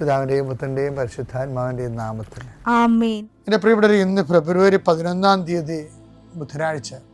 പിതാവിന്റെയും പുത്രന്റെയും പരിശുദ്ധാത്മാവിന്റെയും നാമത്തിൽ. ആമേൻ. എന്റെ പ്രിയപ്പെട്ടവർ ഇന്ന് ഫെബ്രുവരി പതിനൊന്നാം തീയതി ബുധനാഴ്ച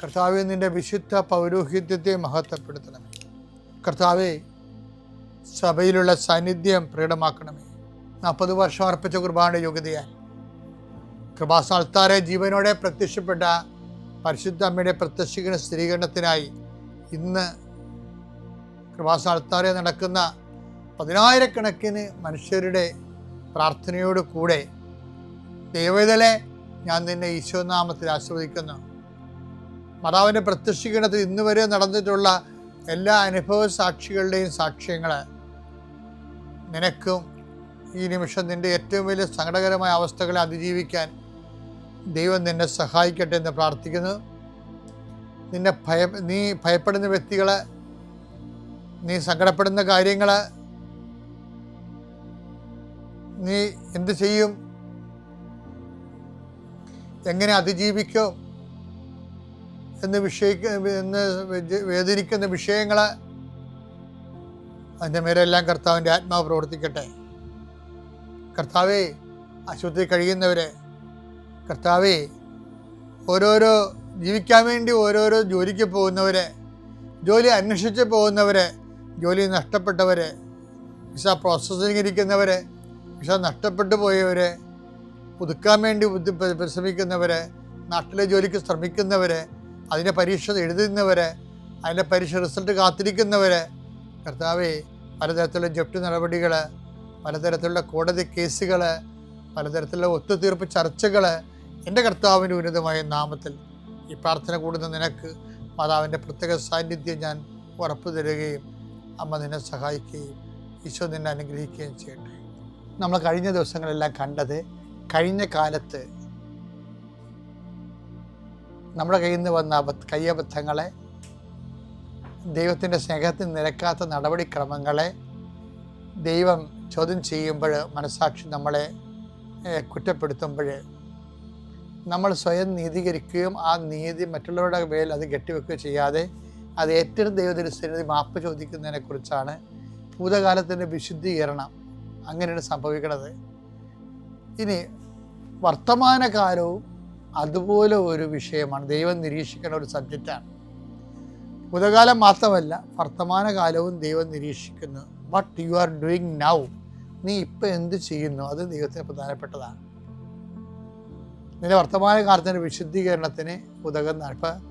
കർത്താവെ നിന്റെ വിശുദ്ധ പൗരോഹിത്യത്തെ മഹത്വപ്പെടുത്തണമേ. കർത്താവെ സഭയിലുള്ള സാന്നിധ്യം പ്രകടമാക്കണമേ. നാൽപ്പത് വർഷം അർപ്പിച്ച കുർബാനയുടെ യോഗ്യതയാൽ. കൃപാസ്ഥാനത്താരെ ജീവനോടെ പ്രത്യക്ഷപ്പെട്ട പരിശുദ്ധ അമ്മയുടെ പ്രത്യക്ഷീകരണ സ്ഥിരീകരണത്തിനായി ഇന്ന് കൃപാസ്ഥാനത്താരെ നടക്കുന്ന പതിനായിരക്കണക്കിന് മനുഷ്യരുടെ പ്രാർത്ഥനയോട് കൂടെ ദൈവതലെ ഞാൻ നിന്നെ ഈശോനാമത്തിൽ ആസ്വദിക്കുന്നു മാതാവിന്റെ പ്രത്യക്ഷീകരണത്തിൽ ഇന്ന് വരെ നടന്നിട്ടുള്ള എല്ലാ അനുഭവ സാക്ഷികളുടെയും സാക്ഷ്യങ്ങൾ നിനക്കും ഈ നിമിഷം നിന്റെ ഏറ്റവും വലിയ സങ്കടകരമായ അവസ്ഥകളെ അതിജീവിക്കാൻ ദൈവം നിന്നെ സഹായിക്കട്ടെ എന്ന് പ്രാർത്ഥിക്കുന്നു. നിന്നെ ഭയ നീ ഭയപ്പെടുന്ന വ്യക്തികൾ നീ സങ്കടപ്പെടുന്ന കാര്യങ്ങൾ നീ എന്ത് ചെയ്യും? എങ്ങനെ അതിജീവിക്കും? എന്ന് വിഷയിക്ക എന്ന് വേദനിക്കുന്ന വിഷയങ്ങൾ അതിന്റെ മേലെല്ലാം കർത്താവിന്റെ ആത്മാവ് പ്രവർത്തിക്കട്ടെ. കർത്താവേ ആശുപത്രി കഴിയുന്നവരെ കർത്താവേ ഓരോരോ ജീവിക്കാൻ വേണ്ടി ഓരോരോ ജോലിക്ക് പോകുന്നവരെ ജോലി അന്വേഷിച്ച് പോകുന്നവരെ ജോലി നഷ്ടപ്പെട്ടവരെ വിസ പ്രോസസ്സിംഗ് ഇരിക്കുന്നവരെ വിസ നഷ്ടപ്പെട്ടു പോയവരെ പുതുക്കാൻ വേണ്ടി ബുദ്ധി പരിശ്രമിക്കുന്നവരെ നാട്ടിലെ ജോലിക്ക് ശ്രമിക്കുന്നവരെ അതിന്റെ പരീക്ഷ എഴുതുന്നവരെ അതിന്റെ പരീക്ഷ റിസൾട്ട് കാത്തിരിക്കുന്നവരെ കർത്താവെ പലതരത്തിലുള്ള ജപ്തി നടപടികൾ പലതരത്തിലുള്ള കോടതി കേസുകൾ പലതരത്തിലുള്ള ഒത്തുതീർപ്പ് ചർച്ചകൾ എന്റെ കർത്താവിന്റെ ഉന്നതമായ നാമത്തിൽ ഈ പ്രാർത്ഥന കൂടുന്ന നിനക്ക് മാതാവിന്റെ പ്രത്യേക സാന്നിധ്യം ഞാൻ ഉറപ്പു തരുകയും അമ്മ നിന്നെ സഹായിക്കുകയും ഈശോ നിന്നെ അനുഗ്രഹിക്കുകയും ചെയ്യട്ടെ. നമ്മൾ കഴിഞ്ഞ ദിവസങ്ങളെല്ലാം കണ്ടത് കഴിഞ്ഞ കാലത്ത് നമ്മുടെ കയ്യിൽ നിന്ന് വന്ന അബദ്ധ കയ്യബദ്ധങ്ങളെ ദൈവത്തിന്റെ സ്നേഹത്തിന് നിരക്കാത്ത നടപടിക്രമങ്ങളെ ദൈവം ചോദ്യം ചെയ്യുമ്പോൾ മനസാക്ഷി നമ്മളെ കുറ്റപ്പെടുത്തുമ്പോൾ നമ്മൾ സ്വയം നീതീകരിക്കുകയും ആ നീതി മറ്റുള്ളവരുടെ മേൽ അത് കെട്ടിവെക്കുകയോ ചെയ്യാതെ അത് ഏറ്റവും ദൈവത്തിന്റെ മാപ്പ് ചോദിക്കുന്നതിനെക്കുറിച്ചാണ് ഭൂതകാലത്തിന്റെ വിശുദ്ധീകരണം അങ്ങനെയാണ് സംഭവിക്കുന്നത്. ഇനി വർത്തമാനകാലവും അതുപോലെ ഒരു വിഷയമാണ്. ദൈവം നിരീക്ഷിക്കേണ്ട ഒരു സബ്ജക്റ്റാണ്. ഭൂതകാലം മാത്രമല്ല വർത്തമാനകാലവും ദൈവം നിരീക്ഷിക്കുന്നു. What you are doing now നീ ഇപ്പം എന്ത് ചെയ്യുന്നു അത് ദൈവത്തിന് പ്രധാനപ്പെട്ടതാണ്. നിന്റെ വർത്തമാനകാലത്തിന്റെ വിശുദ്ധീകരണത്തിന് ഉതകുന്ന ഇപ്പം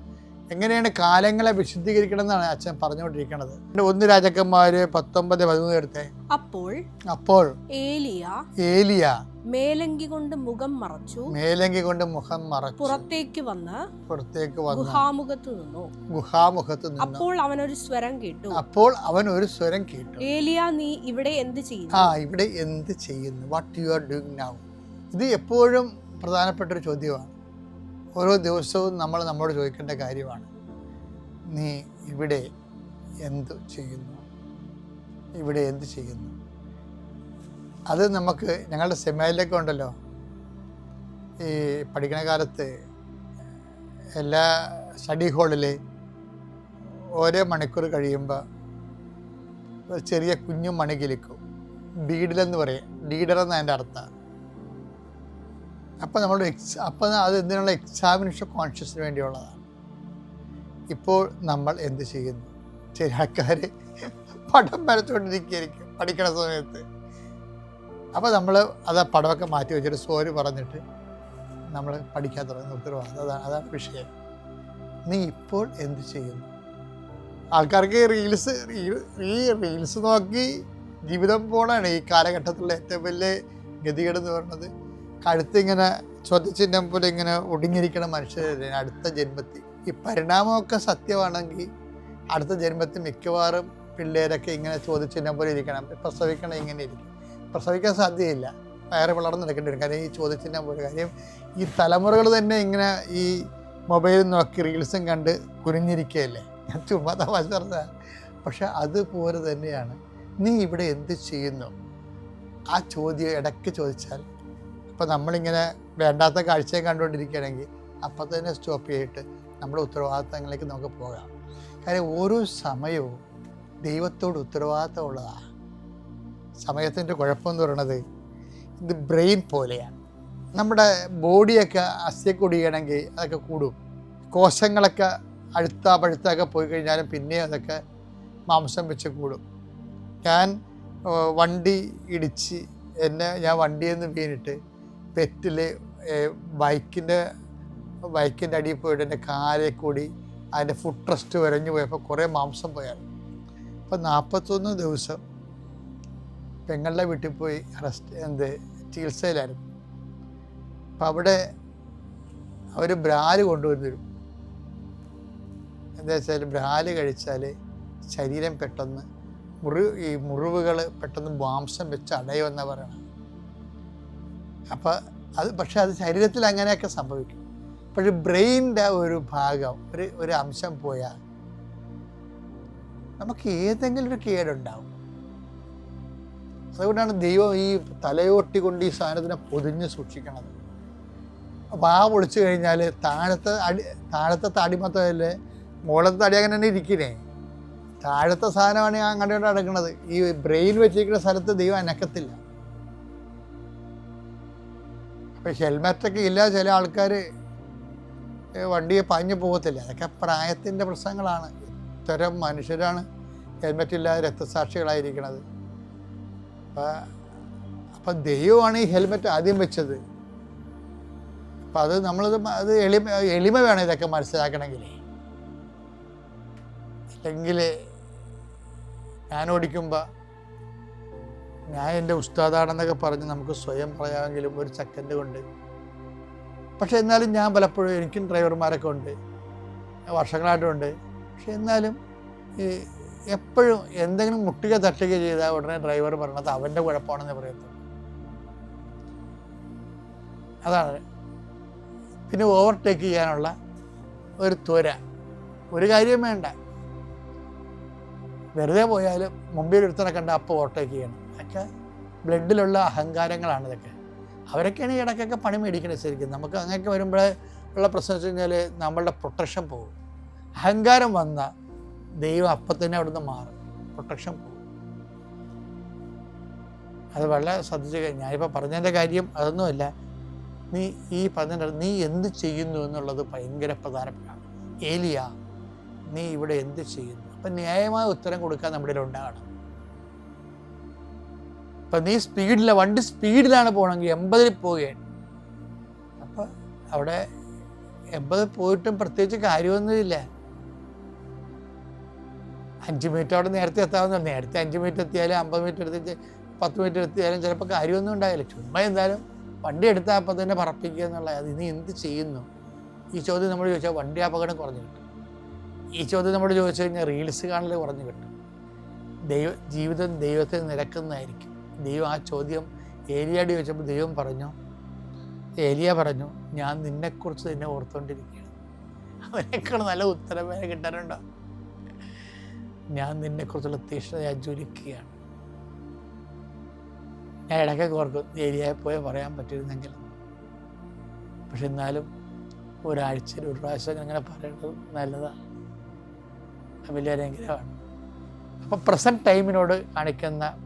എങ്ങനെയാണ് കാലങ്ങളെ വിശുദ്ധീകരിക്കണം എന്നാണ് അച്ഛൻ പറഞ്ഞുകൊണ്ടിരിക്കുന്നത്? ഒന്ന് രാജാക്കന്മാര് പത്തൊമ്പത് പതിമൂന്ന് എടുത്തെ. അപ്പോൾ അപ്പോൾ ഏലിയ ഏലിയ മേലങ്കി കൊണ്ട് മുഖം മറച്ചു മേലങ്കി കൊണ്ട് മുഖം മറച്ചു. പുറത്തേക്ക് വന്ന് പുറത്തേക്ക് വന്ന് ഗുഹാമുഖത്ത് നിന്നു. ഗുഹാമുഖത്ത് നിന്നു. അപ്പോൾ അവൻ ഒരു സ്വരം കേട്ടു. അപ്പോൾ അവൻ ഒരു സ്വരം കേട്ടു. ഏലിയ നീ ഇവിടെ എന്ത് ചെയ്യുന്നു? ആ ഇവിടെ എന്ത് ചെയ്യുന്നു? What you are doing now ഇത് എപ്പോഴും പ്രധാനപ്പെട്ട ഒരു ചോദ്യമാണ്. ഓരോ ദിവസവും നമ്മൾ നമ്മോട് ചോദിക്കേണ്ട കാര്യമാണ്. നീ ഇവിടെ എന്ത് ചെയ്യുന്നു? ഇവിടെ എന്ത് ചെയ്യുന്നു? അത് നമുക്ക് ഞങ്ങളുടെ സെമിനാരിലൊക്കെ ഉണ്ടല്ലോ. ഈ പഠിക്കണ കാലത്ത് എല്ലാ സ്റ്റഡി ഹോളിൽ ഓരോ മണിക്കൂർ കഴിയുമ്പോൾ ഒരു ചെറിയ കുഞ്ഞു മണി കിലിക്കും ബീഡിലെന്ന് പറയും. ലീഡർ എന്ന് അതിന്റെ അർത്ഥം. അപ്പോൾ നമ്മളുടെ എക്സ് അപ്പോൾ അത് എന്തിനുള്ള എക്സാമിനേഷൻ കോൺഷ്യസിന് വേണ്ടിയുള്ളതാണ്. ഇപ്പോൾ നമ്മൾ എന്ത് ചെയ്യുന്നു? ചില ആൾക്കാർ പടം വരച്ചുകൊണ്ടിരിക്കുകയായിരിക്കും പഠിക്കണ സമയത്ത്. അപ്പോൾ നമ്മൾ അത് ആ പടമൊക്കെ മാറ്റി വെച്ചിട്ട് സോറി പറഞ്ഞിട്ട് നമ്മൾ പഠിക്കാൻ തുടങ്ങുന്ന ഉത്തരവാദിത്തം അതാണ് അതാണ് വിഷയം. നീ ഇപ്പോൾ എന്ത് ചെയ്യുന്നു? ആൾക്കാർക്ക് റീൽസ് ഈ റീൽസ് നോക്കി ജീവിതം പോണാണ് ഈ കാലഘട്ടത്തിലുള്ള ഏറ്റവും വലിയ ഗതികേട് എന്ന് പറയുന്നത്. കഴുത്തിങ്ങനെ ചോദ്യചിഹ്നം പോലെ ഇങ്ങനെ ഒടുങ്ങിയിരിക്കുന്ന മനുഷ്യരല്ലേ അടുത്ത ജന്മത്തിൽ. ഈ പരിണാമമൊക്കെ സത്യമാണെങ്കിൽ അടുത്ത ജന്മത്തിൽ മിക്കവാറും പിള്ളേരൊക്കെ ഇങ്ങനെ ചോദ്യചിഹ്നം പോലെ ഇരിക്കണം. പ്രസവിക്കണം ഇങ്ങനെ ഇരിക്കും. പ്രസവിക്കാൻ സാധ്യതയില്ല. വയറ് വളർന്നു നടക്കേണ്ടി വരും. കാര്യം ഈ ചോദ്യചിഹ്നം പോലെ കാര്യം ഈ തലമുറകൾ തന്നെ ഇങ്ങനെ ഈ മൊബൈലിൽ നോക്കി റീൽസും കണ്ട് കുനിഞ്ഞിരിക്കുകയല്ലേ ഞാൻ ചുമ്മാ തമാശ പറഞ്ഞതാണ് പക്ഷെ അതുപോലെ തന്നെയാണ്. നീ ഇവിടെ എന്ത് ചെയ്യുന്നു? ആ ചോദ്യം ഇടയ്ക്ക് ചോദിച്ചാൽ ഇപ്പം നമ്മളിങ്ങനെ വേണ്ടാത്ത കാഴ്ചയും കണ്ടുകൊണ്ടിരിക്കുകയാണെങ്കിൽ അപ്പം തന്നെ സ്റ്റോപ്പ് ചെയ്തിട്ട് നമ്മുടെ ഉത്തരവാദിത്തങ്ങളിലേക്ക് നമുക്ക് പോകാം. കാര്യം ഓരോ സമയവും ദൈവത്തോട് ഉത്തരവാദിത്തമുള്ളതാണ് സമയത്തിന്റെ കുഴപ്പമെന്ന് പറയണത് ഇത് ബ്രെയിൻ പോലെയാണ്. നമ്മുടെ ബോഡിയൊക്കെ അസ്ഥ്യക്കൊടിയണമെങ്കിൽ അതൊക്കെ കൂടും. കോശങ്ങളൊക്കെ അഴുത്ത പഴുത്തൊക്കെ പോയി കഴിഞ്ഞാലും പിന്നെ അതൊക്കെ മാംസം വെച്ച് കൂടും. ഞാൻ വണ്ടി ഇടിച്ച് എന്നെ ഞാൻ വണ്ടിയിൽ നിന്ന് വീണിട്ട് പെറ്റിൽ ബൈക്കിന്റെ ബൈക്കിന്റെ അടിയിൽ പോയിട്ട് എന്റെ കാലെ കൂടി അതിന്റെ ഫുഡ് ട്രസ്റ്റ് വരഞ്ഞു പോയപ്പോൾ കുറേ മാംസം പോയാണ് അപ്പോൾ നാൽപ്പത്തൊന്ന് ദിവസം പെങ്ങളുടെ വീട്ടിൽ പോയി റെസ്റ്റ് എന്ത് ചികിത്സയിലായിരുന്നു. അപ്പം അവിടെ അവർ ബ്രാൽ കൊണ്ടുവന്ന് എന്താ വെച്ചാൽ ബ്രാൽ കഴിച്ചാൽ ശരീരം പെട്ടെന്ന് മുറി ഈ മുറിവുകൾ പെട്ടെന്ന് മാംസം വെച്ച് അടയുമെന്നാണ് പറയണത് അപ്പം അത് പക്ഷെ അത് ശരീരത്തിൽ അങ്ങനെയൊക്കെ സംഭവിക്കും. പക്ഷെ ബ്രെയിനിന്റെ ഒരു ഭാഗം ഒരു ഒരു അംശം പോയാൽ നമുക്ക് ഏതെങ്കിലും ഒരു കേടുണ്ടാവും. അതുകൊണ്ടാണ് ദൈവം ഈ തലയോട്ടി കൊണ്ട് ഈ സാധനത്തിനെ പൊതിഞ്ഞ് സൂക്ഷിക്കണത്. അപ്പോൾ ആ പൊളിച്ചു കഴിഞ്ഞാൽ താഴത്തെ അടി താഴത്തെ തടി മൊത്തമല്ലേ മുകളത്തെ തടി അങ്ങനെ തന്നെ ഇരിക്കണേ താഴത്തെ സാധനമാണ് ഞാൻ കണ്ടുകൊണ്ട് നടക്കുന്നത് ഈ ബ്രെയിൻ വെച്ചിരിക്കുന്ന സ്ഥലത്ത് ദൈവം അനക്കത്തില്ല. അപ്പം ഹെൽമെറ്റൊക്കെ ഇല്ല ചില ആൾക്കാർ വണ്ടിയെ പാഞ്ഞു പോകത്തില്ല. അതൊക്കെ പ്രായത്തിന്റെ പ്രശ്നങ്ങളാണ്. ഇത്തരം മനുഷ്യരാണ് ഹെൽമെറ്റ് ഇല്ലാതെ രക്തസാക്ഷികളായിരിക്കണത്. അപ്പം അപ്പം ദൈവമാണ് ഈ ഹെൽമെറ്റ് ആദ്യം വെച്ചത്. അപ്പം അത് നമ്മളത് അത് എളിമ എളിമ വേണം ഇതൊക്കെ മനസ്സിലാക്കണമെങ്കിൽ അല്ലെങ്കിൽ ഞാൻ ഓടിക്കുമ്പോൾ ഞാൻ എന്റെ ഉസ്താദാണെന്നൊക്കെ പറഞ്ഞ് നമുക്ക് സ്വയം പറയാമെങ്കിലും ഒരു സെക്കൻഡ് കൊണ്ട്. പക്ഷെ എന്നാലും ഞാൻ പലപ്പോഴും എനിക്കും ഡ്രൈവർമാരൊക്കെ ഉണ്ട്. വർഷങ്ങളായിട്ടുണ്ട് പക്ഷെ എന്നാലും ഈ എപ്പോഴും എന്തെങ്കിലും മുട്ടുക തട്ടുക ചെയ്താൽ ഉടനെ ഡ്രൈവർ പറഞ്ഞത് അവന്റെ കുഴപ്പമാണെന്ന് പറയത്തുള്ളൂ അതാണ്. പിന്നെ ഓവർടേക്ക് ചെയ്യാനുള്ള ഒരു ത്വര. ഒരു കാര്യം വേണ്ട. വെറുതെ പോയാലും മുമ്പിൽ ഒരുത്തനെ കണ്ട അപ്പോൾ ഓവർടേക്ക് ചെയ്യണം. അതൊക്കെ ബ്ലഡിലുള്ള അഹങ്കാരങ്ങളാണ് ഇതൊക്കെ. അവരൊക്കെയാണ് ഈ ഇടയ്ക്കൊക്കെ പണി മേടിക്കണത് ശരിക്കും. നമുക്ക് അങ്ങനെയൊക്കെ വരുമ്പോഴേ ഉള്ള പ്രശ്നം വെച്ച് കഴിഞ്ഞാൽ നമ്മളുടെ പ്രൊട്ടക്ഷൻ പോകും. അഹങ്കാരം വന്ന ദൈവം അപ്പം തന്നെ അവിടുന്ന് മാറും. പ്രൊട്ടക്ഷൻ പോകും. അത് വളരെ ശ്രദ്ധിച്ച് ഞാനിപ്പോൾ പറഞ്ഞതിന്റെ കാര്യം അതൊന്നുമല്ല നീ ഈ പറഞ്ഞ നീ എന്ത് ചെയ്യുന്നു എന്നുള്ളത് ഭയങ്കര പ്രധാനപ്പെട്ടാണ് ഏലിയ നീ ഇവിടെ എന്ത് ചെയ്യുന്നു? അപ്പം ന്യായമായ ഉത്തരം കൊടുക്കാൻ നമ്മുടെ ഉണ്ടാകണം ഇപ്പം നീ സ്പീഡില്ല വണ്ടി സ്പീഡിലാണ് പോകണമെങ്കിൽ എൺപതിൽ പോവുകയാണ്. അപ്പം അവിടെ എൺപത് പോയിട്ടും പ്രത്യേകിച്ച് കാര്യമൊന്നുമില്ല അഞ്ച് മീറ്റർ അവിടെ നേരത്തെ എത്താവുന്ന നേരത്തെ അഞ്ച് മീറ്റർ എത്തിയാലും അമ്പത് മീറ്റർ എടുത്തിട്ട് പത്ത് മീറ്റർ എത്തിയാലും ചിലപ്പോൾ കാര്യമൊന്നും ഉണ്ടാകില്ല ചുമ്മാ എന്തായാലും വണ്ടി എടുത്താൽ അപ്പം തന്നെ പറപ്പിക്കുക എന്നുള്ള അത് ഇനി എന്ത് ചെയ്യുന്നു? ഈ ചോദ്യം നമ്മൾ ചോദിച്ചാൽ വണ്ടി അപകടം കുറഞ്ഞു കിട്ടും. ഈ ചോദ്യം നമ്മൾ ചോദിച്ചു കഴിഞ്ഞാൽ റീൽസ് കാണൽ കുറഞ്ഞു കിട്ടും. ദൈവ ജീവിതം ദൈവത്തെ നിരക്കുന്നതായിരിക്കും. ദൈവം ആ ചോദ്യം ഏലിയാട് ചോദിച്ചപ്പോൾ ദൈവം പറഞ്ഞു ഏലിയ പറഞ്ഞു ഞാൻ നിന്നെക്കുറിച്ച് തന്നെ ഓർത്തുകൊണ്ടിരിക്കുകയാണ് അവനേക്കാൾ നല്ല ഉത്തരം വരെ കിട്ടാനുണ്ടോ? ഞാൻ നിന്നെക്കുറിച്ചുള്ള തീഷ്ണത ഞാൻ ജ്വലിക്കുകയാണ്. ഞാൻ ഇടയ്ക്കൊക്കെ ഓർക്കും ഏരിയയെ പോയി പറയാൻ പറ്റിയിരുന്നെങ്കിൽ. പക്ഷെ എന്നാലും ഒരാഴ്ചയിൽ ഒരു പ്രാവശ്യം അങ്ങനെ പറയേണ്ടത് നല്ലതാണ് വലിയ അനുഗ്രഹമാണ്. അപ്പോൾ പ്രസന്റ് ടൈമിനോട് കാണിക്കുന്ന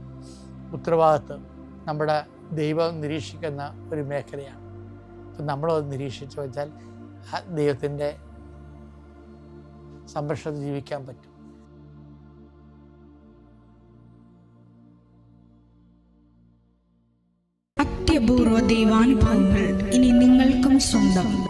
ഉത്തരവാദിത്വം നമ്മുടെ ദൈവം നിരീക്ഷിക്കുന്ന ഒരു മേഖലയാണ്. അപ്പം നമ്മളത് നിരീക്ഷിച്ചു വെച്ചാൽ ദൈവത്തിന്റെ സംരക്ഷണത്തിൽ ജീവിക്കാൻ പറ്റും. അത്യപൂർവ ദൈവാനുഭവങ്ങൾ ഇനി നിങ്ങൾക്കും സ്വന്തം.